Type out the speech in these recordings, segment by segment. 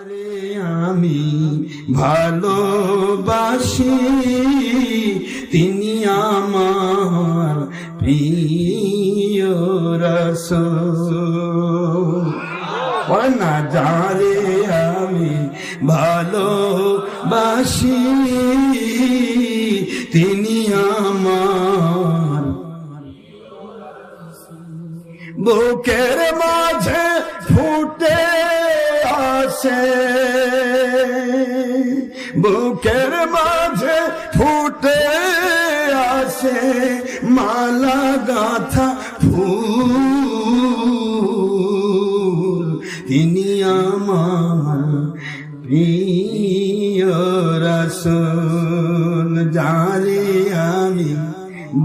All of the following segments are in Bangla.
আরে আমি ভালোবাসি, তিনি আমার প্রিয় বলেন না, যারে আমি ভালোবাসি, তিনি আমার বুকের মাঝে ফুটে আসে বুকের মাঝে ফুটে আছে মালা গাথা ফুল। তিনি আমার প্রিয় রসুল জানে আমি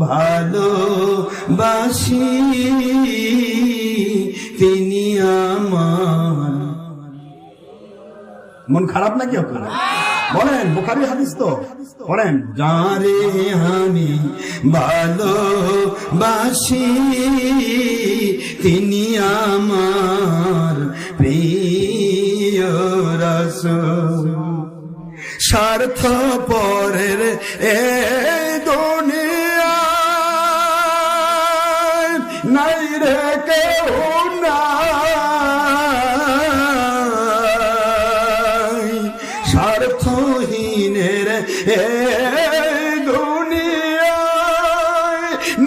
ভালোবাসি। তিনি মন খারাপ নাকি আপনার? বলেন, বোখারি হাদিস তো? বলেন, যারে আমি ভালো বাসি, তিনি আমার প্রিয় রস স্বার্থ পরের এ দুনিয়া নাই রে কেউ নাই। স্বার্থহীনের এ দুনিয়া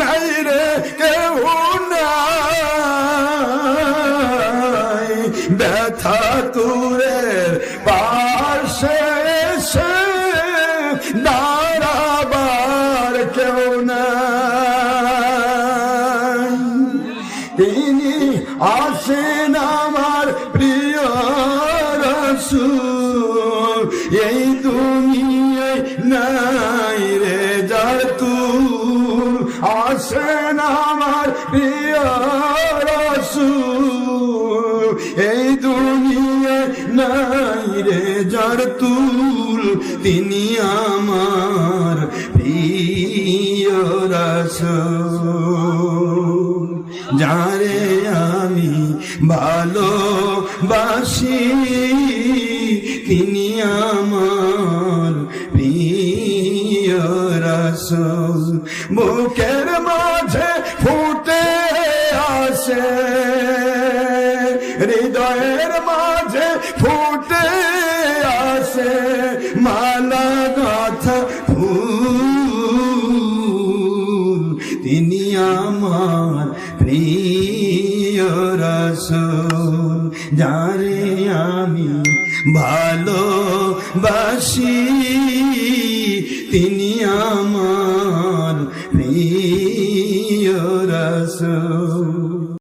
নাই রে কেউ নাই। ব্যথা তুরের পাশে দাঁড়াবার কেউ নাই। তিনি আসেন আমার প্রিয় রসুল। এই দুনিয়ায় নাই রে যার তুল। আসেন আমার রসুল। এই দুনিয়ায় নাই রে যার তুল। তিনি আমার প্রিয় রসুল। যারে আমি ভালো বাসি তিনি আমার প্রিয় রসুল। বুকের মাঝে ফুটে আসে, হৃদয়ের মাঝে ফুটে আসে, মালা আমার প্রিয় রসুল যারে আমি ভালো বাসি তিনি আমার প্রিয় রসুল।